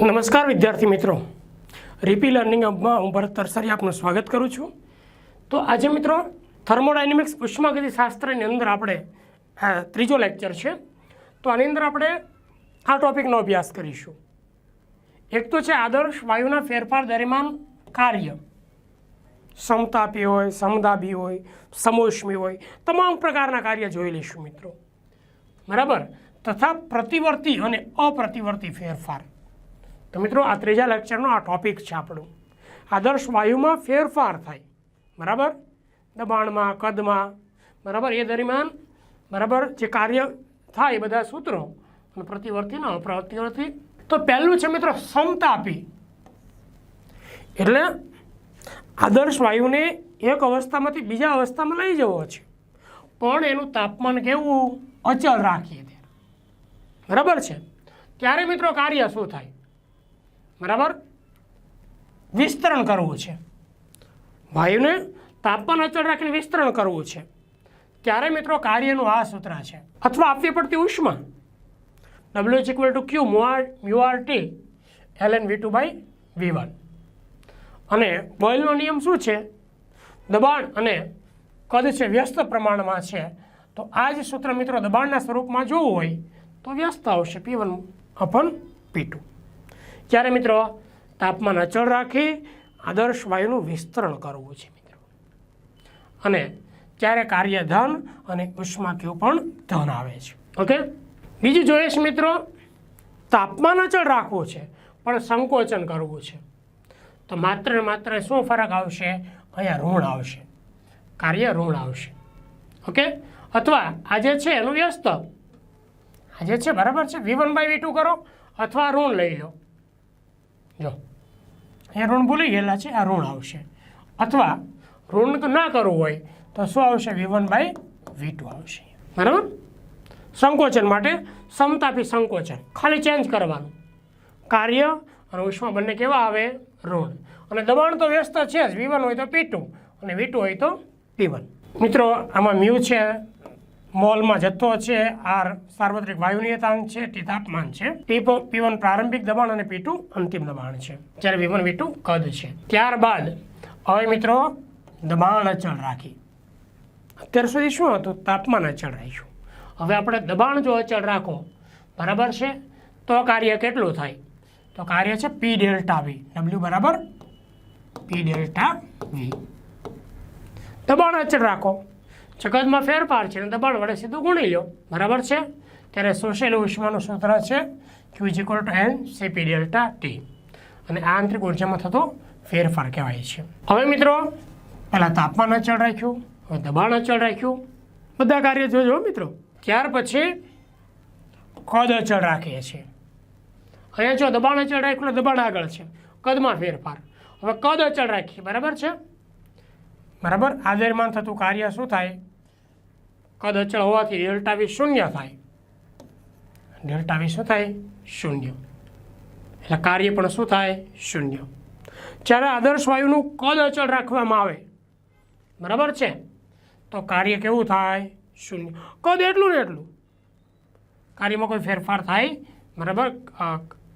નમસ્કાર, વિદ્યાર્થી મિત્રો. રીપી લર્નિંગ હબમાં હું ભરત તરસારી આપનું સ્વાગત કરું છું. તો આજે મિત્રો, થર્મોડાયનેમિક્સ ઉષ્માગતિ શાસ્ત્રની અંદર આપણે હા ત્રીજો લેક્ચર છે. તો આની અંદર આપણે આ ટોપિકનો અભ્યાસ કરીશું. એક તો છે આદર્શ વાયુના ફેરફાર દરમિયાન કાર્ય. સમતાપી હોય સમદાભી હોય, સમોષ્મી હોય, તમામ પ્રકારના કાર્ય જોઈ લઈશું મિત્રો. બરાબર? તથા પ્રતિવર્તી અને અપ્રતિવર્તી ફેરફાર. તો મિત્રો, આ ત્રીજા લેક્ચરનો આ ટોપિક છે આપણું. આદર્શ વાયુમાં ફેરફાર થાય. બરાબર? દબાણમાં, કદમાં. બરાબર? એ દરમિયાન, બરાબર, જે કાર્ય થાય બધા સૂત્રો અને પ્રતિવર્તી ને અપ્રતિવર્તી. તો પહેલું છે મિત્રો સમતાપી એટલે આદર્શ વાયુને એક અવસ્થામાંથી બીજા અવસ્થામાં લઈ જવો છે. પણ એનું તાપમાન કેવું? અચળ રાખીએ બરાબર છે? ત્યારે મિત્રો કાર્ય શું થાય? બરાબર? વિસ્તરણ કરવું છે. વાયુને તાપમાન અચળ રાખીને વિસ્તરણ કરવું છે. ત્યારે મિત્રો કાર્યનું આ સૂત્ર છે. અથવા આપવી પડતી ઉષ્મા. W is equal to Q mu R R T L N V two by V one અને બોઇલનો નિયમ શું છે? દબાણ અને કદ છે વ્યસ્ત પ્રમાણમાં છે. તો આ જ સૂત્ર મિત્રો દબાણના સ્વરૂપમાં જોવું હોય તો વ્યસ્ત આવશે. P one upon P two જ્યારે મિત્રો, તાપમાન અચળ રાખી આદર્શ વાયુનું વિસ્તરણ કરવું છે મિત્રો. અને ત્યારે કાર્ય ધન અને ઉષ્મા ક્યુ પણ ધન આવે છે. ઓકે બીજું જોઈએ છે મિત્રો, તાપમાન અચળ રાખવું છે, પણ સંકોચન કરવું છે. તો માત્ર માત્ર શું ફરક આવશે? અહીંયા ઋણ આવશે. કાર્ય ઋણ આવશે. ઓકે અથવા આ જે છે એનું વ્યસ્ત. આ જે છે, બરાબર છે? V one by V two કરો, અથવા ઋણ લઈ લો. જો. એ ઋણ ભૂલી ગયેલા છે, આ ઋણ આવશે. અથવા ઋણ ના કરવું હોય, તો શું આવશે? V one by V two આવશે. બરાબર? સંકોચન માટે સમતાપી સંકોચન. ખાલી ચેન્જ કરવાનું. કાર્ય અને ઉષ્મા બંને કેવા આવે? ઋણ. અને દબાણ તો વ્યસ્ત છે જ. વી વન હોય તો પી ટુ અને વી ટુ હોય તો પી વન મિત્રો, આમાં મ્યુ છે. મોલમાં જથ્થો છે, આર સાર્વત્રિક વાયુ છે, ટી તાપમાન છે. પી વન પ્રારંભિક દબાણ અને પી ટુ અંતિમ દબાણ છે. જ્યારે વી વન કદ છે. ત્યારબાદ, હવે મિત્રો, દબાણ અચળ રાખી. અત્યાર સુધી શું હતું? તાપમાન અચળ રાખ્યું. હવે આપણે દબાણ જો અચળ રાખો, બરાબર છે? તો કાર્ય કેટલું થાય? તો કાર્ય છે પી ડેલ્ટા વી. ડબલ્યુ બરાબર? P delta V. દબાણ અચળ રાખો. જગતમાં ફેરફાર છે અને દબાણ વડે સીધું ગુણી લો. બરાબર છે? ત્યારે સોશિયલ ઉષ્માનું સૂત્ર છે Q is equal to N C P delta T અને આ આંતરિક ઉર્જામાં થતો ફેરફાર કહેવાય છે. હવે મિત્રો, પહેલાં તાપમાન અચળ રાખ્યું, હવે દબાણ અચળ રાખ્યું. બધા કાર્ય જોજો મિત્રો. ત્યાર પછી કદ અચળ રાખીએ છીએ. અહીંયા જો દબાણ અચળ રાખ્યું દબાણ આગળ છે. કદમાં ફેરફાર. હવે કદ અચળ રાખીએ, બરાબર છે? બરાબર? આ થતું કાર્ય શું થાય? કદ અચળ હોવાથી ડેલ્ટા વી શૂન્ય થાય. ડેલ્ટા વી શું થાય? શૂન્ય. એટલે કાર્ય પણ શું થાય? શૂન્ય. જ્યારે આદર્શ વાયુનું કદ અચળ રાખવામાં આવે, બરાબર છે? તો કાર્ય કેવું થાય? શૂન્ય. કદ એટલું ને એટલું. કાર્યમાં કોઈ ફેરફાર થાય, બરાબર?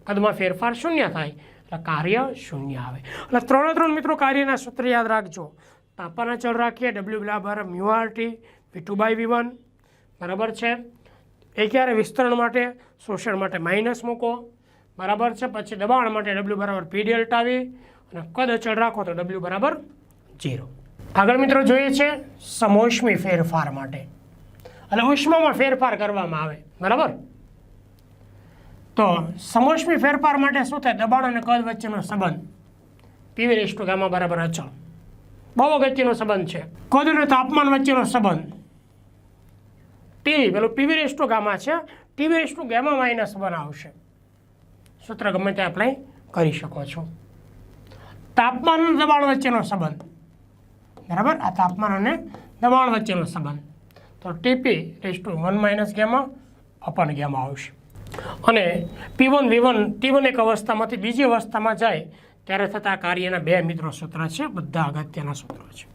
કદમાં ફેરફાર શૂન્ય થાય. એટલે કાર્ય શૂન્ય આવે. એટલે ત્રણે ત્રણ મિત્રો કાર્યના સૂત્ર યાદ રાખજો. તાપમાન અચળ રાખીએ. ડબલ્યુ બરાબર mu R T V two by V one બરાબર છે? એ ક્યારે વિસ્તરણ માટે? શોષણ માટે માઇનસ મૂકો. બરાબર છે? પછી દબાણ માટે ડબલ્યુ બરાબર પી ડેલ્ટા વી અને કદ અચળ રાખો તો ડબલ્યુ બરાબર ઝીરો આગળ મિત્રો જોઈએ છે સમોષ્મી ફેરફાર માટે. એટલે ઉષ્મામાં ફેરફાર કરવામાં આવે. બરાબર? તો સમોષ્મી ફેરફાર માટે શું થાય? દબાણ અને કદ વચ્ચેનો સંબંધ પીવી રેસ્ટુ ગામા બરાબર અચળ. બહુ અગત્યનો સંબંધ છે. કદ અને તાપમાન વચ્ચેનો સંબંધ. ટી પેલું P V raised to gamma છે. T V raised to gamma minus one આવશે. સૂત્ર ગમે તે એપ્લાય કરી શકો છો. તાપમાન અને દબાણ વચ્ચેનો સંબંધ. બરાબર? આ તાપમાન અને દબાણ વચ્ચેનો સંબંધ. તો T P raised to one minus gamma upon gamma આવશે. અને P one V one T one એક અવસ્થામાંથી બીજી અવસ્થામાં જાય ત્યારે થતા કાર્યના બે મિત્રો સૂત્ર છે, બધા અગત્યના સૂત્રો છે.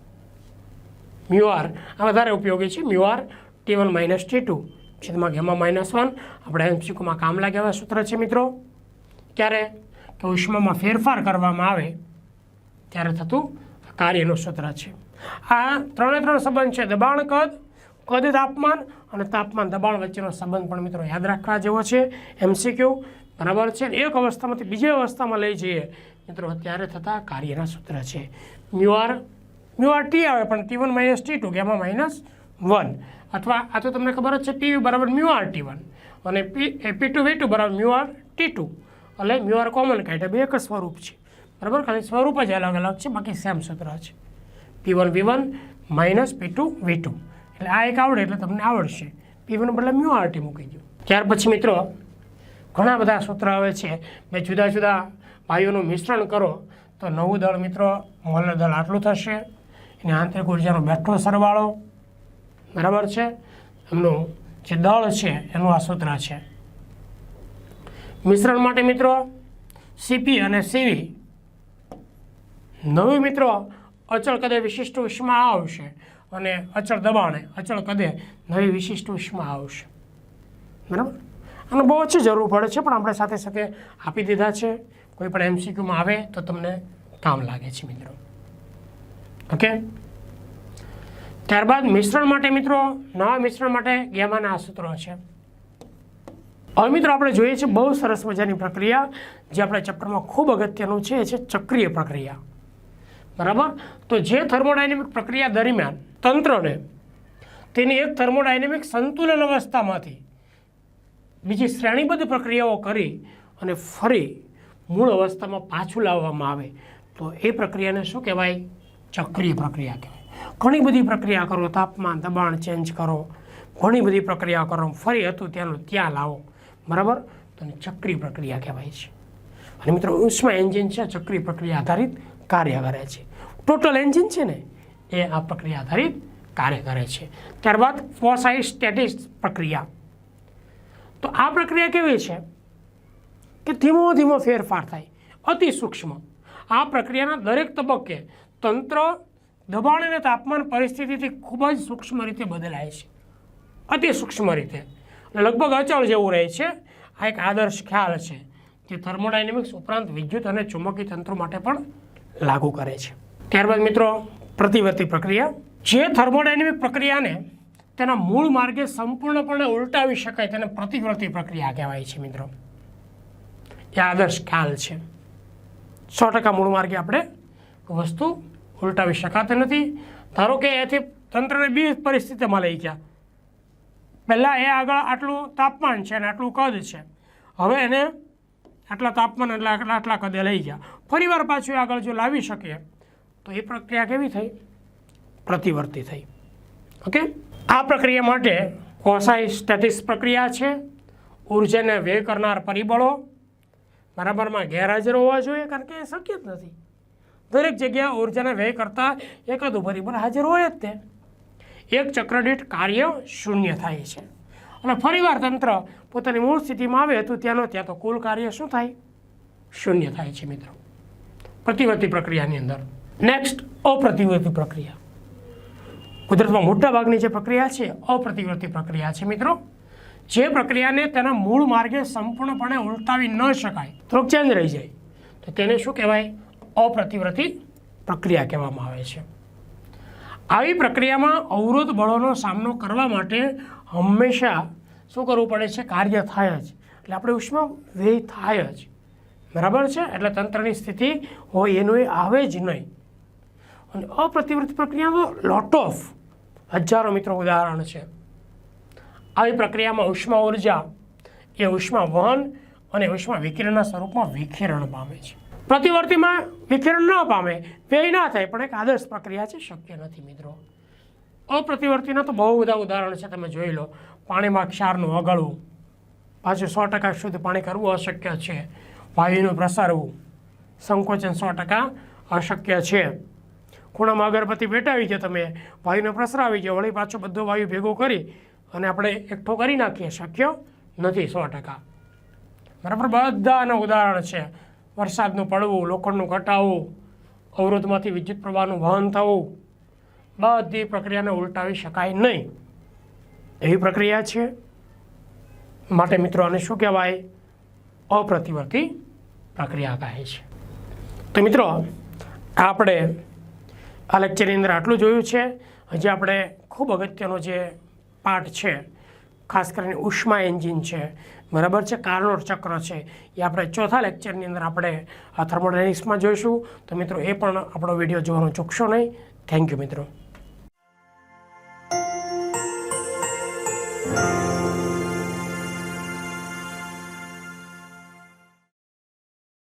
મ્યુઆર આ વધારે ઉપયોગી છે. Mu R T one minus T two છેદમાં ગેમા માઇનસ વન આપણે એમસીક્યુમાં કામ લાગે એવા સૂત્ર છે મિત્રો. ક્યારે? કે ઉષ્મામાં ફેરફાર કરવામાં આવે, ત્યારે થતું કાર્યનું સૂત્ર છે. આ ત્રણે ત્રણ સંબંધ છે. દબાણ કદ કદ તાપમાન અને તાપમાન દબાણ વચ્ચેનો સંબંધ પણ મિત્રો યાદ રાખવા જેવો છે. એમસીક્યુ બરાબર છે. એક અવસ્થામાંથી બીજી અવસ્થામાં લઈ જઈએ મિત્રો, ત્યારે થતા કાર્યના સૂત્ર છે. મ્યુઆર મ્યુઆર ટી આવે, પણ T one minus T two, gamma minus one. અથવા આ તો તમને ખબર જ છે, પી બરાબર મ્યુઆર ટી વન. અને પી પી ટુ વી ટુ બરાબર મ્યુઆર ટી ટુ. એટલે મ્યુઆર કોમન કાઢે બે એક સ્વરૂપ છે. બરાબર? ખાલી સ્વરૂપ જ અલગ અલગ છે, બાકી સેમ સૂત્ર છે. P one V one minus P two V two. એટલે આ એક આવડે, એટલે તમને આવડશે. પી વન બદલે મ્યુ આરટી મૂકી દો ત્યાર પછી મિત્રો, ઘણા બધા સૂત્ર આવે છે. મેં જુદા જુદા વાયુનું મિશ્રણ કરો, તો નવું દળ મિત્રો મોલર દળ આટલું થશે. એની આંતરિક ઉર્જાનો બેઠો સરવાળો, બરાબર છે? એમનું જે દળ છે, એનું આ સૂત્ર છે. મિશ્રણ માટે મિત્રો સીપી અને સીવી નવી મિત્રો, અચળ કદે વિશિષ્ટ ઉષ્મા આવશે અને અચળ દબાણે, અચળ કદે નવી વિશિષ્ટ ઉષ્મા આવશે. બરાબર? આનો બહુ ઓછી જરૂર પડે છે, પણ આપણે સાથે સાથે આપી દીધા છે. કોઈ પણ એમસીક્યુમાં આવે તો તમને કામ લાગે છે મિત્રો. ઓકે ત્યારબાદ મિશ્રણ માટે મિત્રો, નવા મિશ્રણ માટે ગેમાના સૂત્રો છે. હવે મિત્રો આપણે જોઈએ છીએ બહુ સરસ મજાની પ્રક્રિયા, જે આપણે ચેપ્ટરમાં ખૂબ અગત્યનું છે, એ છે ચક્રીય પ્રક્રિયા. બરાબર? તો જે થર્મોડાયનેમિક પ્રક્રિયા દરમિયાન તંત્રને તેની એક થર્મોડાયનેમિક સંતુલન અવસ્થામાંથી બીજી શ્રેણીબદ્ધ પ્રક્રિયાઓ કરી અને ફરી મૂળ અવસ્થામાં પાછું લાવવામાં આવે, તો એ પ્રક્રિયાને શું કહેવાય? ચક્રીય પ્રક્રિયા કહેવાય. ઘણી બધી પ્રક્રિયા કરો, તાપમાન, દબાણ ચેન્જ કરો. ઘણી બધી પ્રક્રિયા કરો, ફરી હતું ત્યાંનું ત્યાં લાવો. બરાબર? તો ચક્રી પ્રક્રિયા કહેવાય છે. અને મિત્રો, ઉષ્મા એન્જિન છે, ચક્રી પ્રક્રિયા આધારિત કાર્ય કરે છે. ટોટલ એન્જિન છે ને, એ આ પ્રક્રિયા આધારિત કાર્ય કરે છે. ત્યારબાદ ફોસાઇસ્ટેટિસ પ્રક્રિયા. તો આ પ્રક્રિયા કેવી છે? કે ધીમો ધીમો ફેરફાર થાય. અતિ સૂક્ષ્મ. આ પ્રક્રિયાના દરેક તબક્કે તંત્ર દબાણ અને તાપમાન પરિસ્થિતિથી ખૂબ જ સૂક્ષ્મ રીતે બદલાય છે. અતિ સૂક્ષ્મ રીતે. લગભગ અચળ જેવું રહે છે. આ એક આદર્શ ખ્યાલ છે જે થર્મોડાયનેમિક્સ ઉપરાંત વિદ્યુત અને ચુંબકીય તંત્રો માટે પણ લાગુ કરે છે. ત્યારબાદ મિત્રો, પ્રતિવર્તી પ્રક્રિયા. જે થર્મોડાયનેમિક પ્રક્રિયાને તેના મૂળ માર્ગે સંપૂર્ણપણે ઉલટાવી શકાય તેને પ્રતિવર્તી પ્રક્રિયા કહેવાય છે મિત્રો. એ આદર્શ ખ્યાલ છે. સો ટકા મૂળ માર્ગે આપણે વસ્તુ ઉલટાવી શકાતી નથી. ધારો કે એથી તંત્રને બી પરિસ્થિતિમાં લઈ ગયા પહેલાં એ આગળ આટલું તાપમાન છે અને આટલું કદ છે. હવે એને આટલા તાપમાન એટલે આટલા આટલા કદે લઈ ગયા. ફરીવાર પાછું આગળ જો લાવી શકીએ, તો એ પ્રક્રિયા કેવી થઈ? પ્રતિવર્તી થઈ. ઓકે? આ પ્રક્રિયા માટે કોસાઈ સ્ટેટિસ પ્રક્રિયા છે. ઉર્જાને વ્યય કરનાર પરિબળો બરાબરમાં ગેરહાજર હોવા જોઈએ કારણ કે એ શક્ય જ નથી. દરેક જગ્યાએ ઉર્જાના વ્યય કરતા એકાદ પરિબળ હાજર હોય જ તે. એક ચક્ર દીઠ કાર્ય શૂન્ય થાય છે. અને ફરીવાર તંત્ર પોતાની મૂળ સ્થિતિમાં આવે તો ત્યાંનો ત્યાં તો કુલ કાર્ય શું થાય? શૂન્ય થાય છે મિત્રો. પ્રતિવર્તી પ્રક્રિયાની અંદર. નેક્સ્ટ અપ્રતિવર્તી પ્રક્રિયા. કુદરતમાં મોટાભાગની જે પ્રક્રિયા છે, અપ્રતિવર્તી પ્રક્રિયા છે મિત્રો. જે પ્રક્રિયાને તેના મૂળ માર્ગે સંપૂર્ણપણે ઉલટાવી ન શકાય થોડોક ચેન્જ રહી જાય. તો તેને શું કહેવાય? અપ્રતિવર્તી પ્રક્રિયા કહેવામાં આવે છે. આવી પ્રક્રિયામાં અવરોધ બળોનો સામનો કરવા માટે હંમેશા શું કરવું પડે છે? કાર્ય થાય જ. એટલે આપણે ઉષ્મા વ્યય થાય જ. બરાબર છે? એટલે તંત્રની સ્થિતિ હોય એનું એ આવે જ નહીં. અને અપ્રતિવ્રત પ્રક્રિયા તો લોટ ઓફ હજારો મિત્રો ઉદાહરણ છે. આવી પ્રક્રિયામાં ઉષ્મા ઊર્જા એ ઉષ્મા વહન અને ઉષ્મા વિકિરણના સ્વરૂપમાં વિખેરણ પામે છે. પ્રતિવર્તીમાં વિખેરણ ન પામે, વ્યય ના થાય, પણ એક આદર્શ પ્રક્રિયા છે, શક્ય નથી મિત્રો. અપ્રતિવર્તીના તો બહુ બધા ઉદાહરણ છે, તમે જોઈ લો. પાણીમાં ક્ષારનું ઓગળવું, પાછું સો ટકા શુદ્ધ પાણી કરવું અશક્ય છે. વાયુનું પ્રસારવું, સંકોચન સો ટકા અશક્ય છે. ખૂણામાં અગરબત્તી પેટાવી છે તમે, વાયુને પ્રસરાવી છે વળી પાછો બધો વાયુ ભેગો કરી અને આપણે એકઠો કરી નાખીએ, શક્ય નથી સો ટકા. બરાબર, બધાના ઉદાહરણ છે. વરસાદનું પડવું, લોખંડનું ઘટાવું, અવરોધમાંથી વિદ્યુત પ્રવાહનું વહન થવું, બધી પ્રક્રિયાને ઉલટાવી શકાય નહીં. એવી પ્રક્રિયા છે? માટે મિત્રો, આને શું કહેવાય? અપ્રતિવર્તી પ્રક્રિયા કહે છે. તો મિત્રો, આપણે આ લેક્ચરની અંદર આટલું જોયું છે. હજી આપણે ખૂબ અગત્યનો જે પાર્ટ છે. ખાસ કરીને ઉષ્મા એન્જિન છે. બરાબર છે? કાર્નોર ચક્ર છે. એ આપણે ચોથા લેક્ચરની અંદર આપણે આ થર્મોડાયનેમિક્સમાં જોઈશું. તો મિત્રો, એ પણ આપણો વીડિયો જોવાનું ચૂકશો નહીં. થેન્ક યુ મિત્રો.